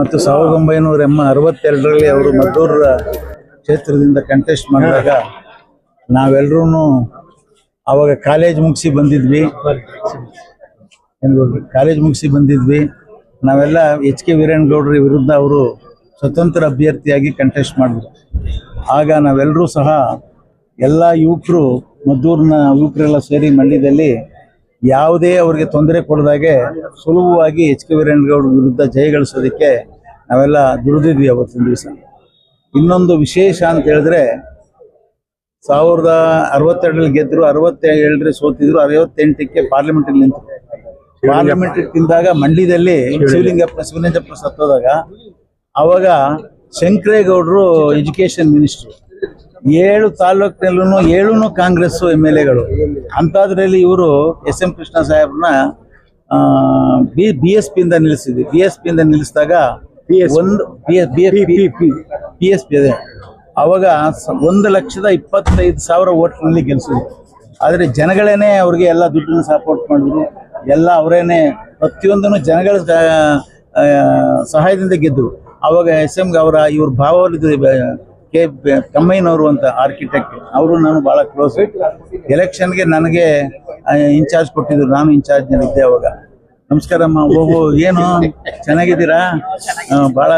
ಮತ್ತು ಸಾವಿರದ ಒಂಬೈನೂರ ಎಂಬ ಅರವತ್ತೆರಡರಲ್ಲಿ ಅವರು ಮದ್ದೂರ ಕ್ಷೇತ್ರದಿಂದ ಕಂಟೆಸ್ಟ್ ಮಾಡಿದಾಗ ನಾವೆಲ್ಲರೂ ಅವಾಗ ಕಾಲೇಜ್ ಮುಗಿಸಿ ಬಂದಿದ್ವಿ. ಕಾಲೇಜ್ ಮುಗಿಸಿ ಬಂದಿದ್ವಿ. ನಾವೆಲ್ಲ ಎಚ್ ಕೆ ವೀರೇನಗೌಡರ ವಿರುದ್ಧ ಅವರು ಸ್ವತಂತ್ರ ಅಭ್ಯರ್ಥಿಯಾಗಿ ಕಂಟೆಸ್ಟ್ ಮಾಡಿದ್ರು. ಆಗ ನಾವೆಲ್ಲರೂ ಸಹ ಎಲ್ಲ ಯುವಕರು, ಮದ್ದೂರಿನ ಯುವಕರೆಲ್ಲ ಸೇರಿ ಮಂಡ್ಯದಲ್ಲಿ ಯಾವುದೇ ಅವರಿಗೆ ತೊಂದರೆ ಕೊಡದಾಗೆ ಸುಲಭವಾಗಿ ಎಚ್ ಕೆ ವೀರೇನಗೌಡ ವಿರುದ್ಧ ಜಯಗಳಿಸೋದಕ್ಕೆ ನಾವೆಲ್ಲ ದುಡಿದಿದ್ವಿ ಅವತ್ತಿನ ದಿವಸ. ಇನ್ನೊಂದು ವಿಶೇಷ ಅಂತ ಹೇಳಿದ್ರೆ ಸಾವಿರದ ಅರವತ್ತೆರಡರಲ್ಲಿ ಗೆದ್ರು ಅರವತ್ತೇಳರಲ್ಲಿ ಸೋತಿದ್ರು ಅರವತ್ತೆಂಟಕ್ಕೆ ಪಾರ್ಲಿಮೆಂಟ್ ನಿಂತು ಪಾರ್ಲಿಮೆಂಟ್ ತಿಂದಾಗ ಮಂಡ್ಯದಲ್ಲಿ ಶಿವಲಿಂಗಪ್ಪ. ಶಿವಲಿಂಗಪ್ಪ ಸತ್ತೋದಾಗ ಅವಾಗ ಶಂಕರೇಗೌಡರು ಎಜುಕೇಶನ್ ಮಿನಿಸ್ಟ್ರು ಏಳು ತಾಲೂಕಿನಲ್ಲೂ ಏಳು ಕಾಂಗ್ರೆಸ್ ಎಂ ಎಲ್ ಎಗಳು. ಅಂಥದ್ರಲ್ಲಿ ಇವರು ಎಸ್ ಎಂ ಕೃಷ್ಣ ಸಾಹೇಬ್ರನ್ನ ಬಿ ಬಿ ಎಸ್ ಪಿಯಿಂದ ನಿಲ್ಲಿಸಿದ್ವಿ. ಬಿ ಎಸ್ ಪಿಯಿಂದ ನಿಲ್ಲಿಸಿದಾಗ ಒಂದು ಪಿ ಎಸ್ ಪಿ ಅದೇ. ಅವಾಗ ಒಂದು ಲಕ್ಷದ ಇಪ್ಪತ್ತೈದು ಸಾವಿರ ಓಟ್ನಲ್ಲಿ ಗೆಲ್ಸಿದ್ರು. ಆದರೆ ಜನಗಳೇನೆ ಅವ್ರಿಗೆ ಎಲ್ಲ ದುಡ್ಡನ್ನು ಸಪೋರ್ಟ್ ಮಾಡಿದ್ರು. ಎಲ್ಲ ಅವರೇನೆ ಪ್ರತಿಯೊಂದನ್ನು ಜನಗಳ ಸಹಾಯದಿಂದ ಗೆದ್ದರು ಅವಾಗ ಎಸ್ ಎಂ ಅವರ ಇವ್ರ ಭಾವವಲ್ಲಿದ್ದು ಕೆ ಕಮ್ಮಯ್ಯನವರು ಅಂತ ಆರ್ಕಿಟೆಕ್ಟ್ ಅವರು ನಾನು ಭಾಳ ಕ್ಲೋಸ್ ಎಲೆಕ್ಷನ್ಗೆ ನನಗೆ ಇನ್ಚಾರ್ಜ್ ಕೊಟ್ಟಿದ್ರು. ನಾನು ಇನ್ಚಾರ್ಜ್ನಲ್ಲಿದ್ದೆ ಅವಾಗ. ನಮಸ್ಕಾರ ಅಮ್ಮ. ಓಹೋ ಏನು? ಚೆನ್ನಾಗಿದ್ದೀರಾ? ಬಹಳ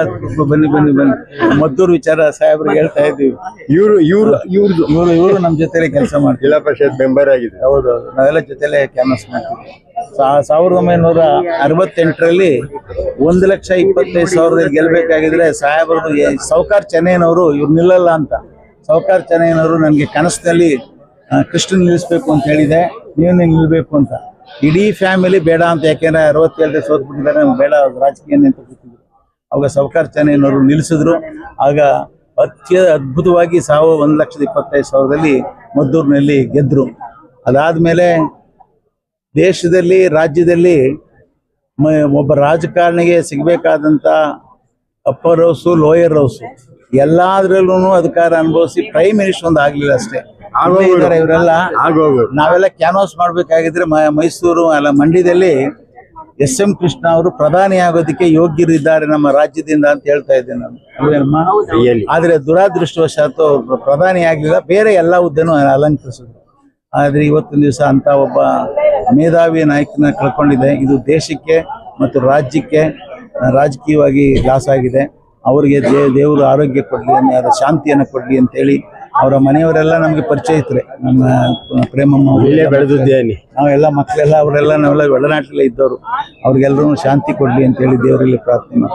ಬನ್ನಿ ಬನ್ನಿ ಬನ್ನಿ. ಮದ್ದೂರು ವಿಚಾರ ಸಾಹೇಬ್ರಿಗೆ ಹೇಳ್ತಾ ಇದ್ದೀವಿ. ಇವರು ಇವರು ಇವ್ರದ್ದು ಇವರು ಇವರು ನಮ್ಮ ಜೊತೆಲೆ ಕೆಲಸ ಮಾಡ್ತೀವಿ ಜಿಲ್ಲಾ ಪರಿಷತ್ ಮೆಂಬರ್ ಆಗಿದೆ ಹೌದು ನಾವೆಲ್ಲ ಜೊತೆಲೆ ಕ್ಯಾನ್ವಸ್ ಮಾಡ್ತೀವಿ ಸಾವಿರದ ಒಂಬೈನೂರ ಅರವತ್ತೆಂಟರಲ್ಲಿ ಒಂದು ಲಕ್ಷ ಇಪ್ಪತ್ತೈದು ಸಾವಿರದಲ್ಲಿ ಗೆಲ್ಲಬೇಕಾಗಿದ್ರೆ ಸಾಹೇಬರದು ಏ- ಸೌಕಾರ್ ಚೆನ್ನೈನವರು ಇವ್ರು ನಿಲ್ಲಲ್ಲ ಅಂತ. ಸೌಕಾರ್ ಚೆನ್ನೈನವರು ನನಗೆ ಕನಸಿನಲ್ಲಿ ಕೃಷ್ಣ ನಿಲ್ಲಿಸ್ಬೇಕು ಅಂತ ಹೇಳಿದೆ. ನೀವು ನಿಲ್ಲಬೇಕು ಅಂತ. ಇಡೀ ಫ್ಯಾಮಿಲಿ ಬೇಡ ಅಂತ ಯಾಕೆಂದ್ರೆ ಅರವತ್ತೇಳರಲ್ಲಿ ಸೋತ್ಬಿಟ್ಟಿದ್ದಾರೆ. ನಮ್ಗೆ ಬೇಡ ರಾಜಕೀಯ ಅಂತ ಕೂತಿದ್ರು ಅವಾಗ ಸಹಕಾರ ಚೆನ್ನೈನವರು ನಿಲ್ಲಿಸಿದ್ರು. ಆಗ ಅತ್ಯ ಅದ್ಭುತವಾಗಿ ಸಾವು ಒಂದು ಲಕ್ಷದ ಇಪ್ಪತ್ತೈದು ಸಾವಿರದಲ್ಲಿ ಮದ್ದೂರಿನಲ್ಲಿ ಗೆದ್ದರು ಅದಾದಮೇಲೆ ದೇಶದಲ್ಲಿ, ರಾಜ್ಯದಲ್ಲಿ ಒಬ್ಬ ರಾಜಕಾರಣಿಗೆ ಸಿಗಬೇಕಾದಂಥ ಅಪ್ಪರ್ ಹೌಸು ಲೋಯರ್ ಹೌಸು ಎಲ್ಲದರಲ್ಲೂ ಅಧಿಕಾರ ಅನುಭವಿಸಿ ಪ್ರೈಮ್ ಮಿನಿಸ್ಟರ್ ಒಂದು ಆಗಲಿಲ್ಲ ಅಷ್ಟೇ. ಇದ್ದಾರೆ ಇವರೆಲ್ಲ. ನಾವೆಲ್ಲ ಕ್ಯಾನ್ವಾಸ್ ಮಾಡಬೇಕಾಗಿದ್ರೆ ಮೈಸೂರು ಅಲ್ಲ ಮಂಡ್ಯದಲ್ಲಿ ಎಸ್ ಎಂ ಕೃಷ್ಣ ಅವರು ಪ್ರಧಾನಿ ಆಗೋದಕ್ಕೆ ಯೋಗ್ಯರಿದ್ದಾರೆ ನಮ್ಮ ರಾಜ್ಯದಿಂದ ಅಂತ ಹೇಳ್ತಾ ಇದ್ದೆ ನಾನು. ಆದ್ರೆ ದುರಾದೃಷ್ಟವಶಾತ್ ಅವರು ಪ್ರಧಾನಿ ಆಗಲಿಲ್ಲ ಬೇರೆ ಎಲ್ಲ ಹುದ್ದೆನೂ ಅಲಂಕರಿಸಿದ್ರು. ಆದ್ರೆ ಇವತ್ತಿನ ದಿವಸ ಅಂತ ಒಬ್ಬ ಮೇಧಾವಿ ನಾಯಕನ ಕಳ್ಕೊಂಡಿದೆ. ಇದು ದೇಶಕ್ಕೆ ಮತ್ತು ರಾಜ್ಯಕ್ಕೆ ರಾಜಕೀಯವಾಗಿ ಲಾಸ್ ಆಗಿದೆ ಅವರಿಗೆ ದೇವರು ಆರೋಗ್ಯ ಕೊಡಲಿ ಶಾಂತಿಯನ್ನ ಶಾಂತಿಯನ್ನು ಕೊಡಲಿ ಅಂತೇಳಿ ಅವರ ಮನೆಯವರೆಲ್ಲ ನಮಗೆ ಪರಿಚಯ ಇದ್ರೆ ನಮ್ಮ ಪ್ರೇಮಮ್ಮ ಒಳ್ಳೆ ಇಲ್ಲೇ ಬೆಳೆದಿದ್ದೇನೆ ನಾವೆಲ್ಲ ಮಕ್ಕಳೆಲ್ಲ ಅವರೆಲ್ಲ ನಾವೆಲ್ಲ ಒಳನಾಟಲ್ಲೇ ಇದ್ದವರು. ಅವ್ರಿಗೆಲ್ಲರೂ ಶಾಂತಿ ಕೊಡಲಿ ಅಂತೇಳಿ ದೇವರಲ್ಲಿ ಪ್ರಾರ್ಥನೆ ಮಾಡ್ತೀವಿ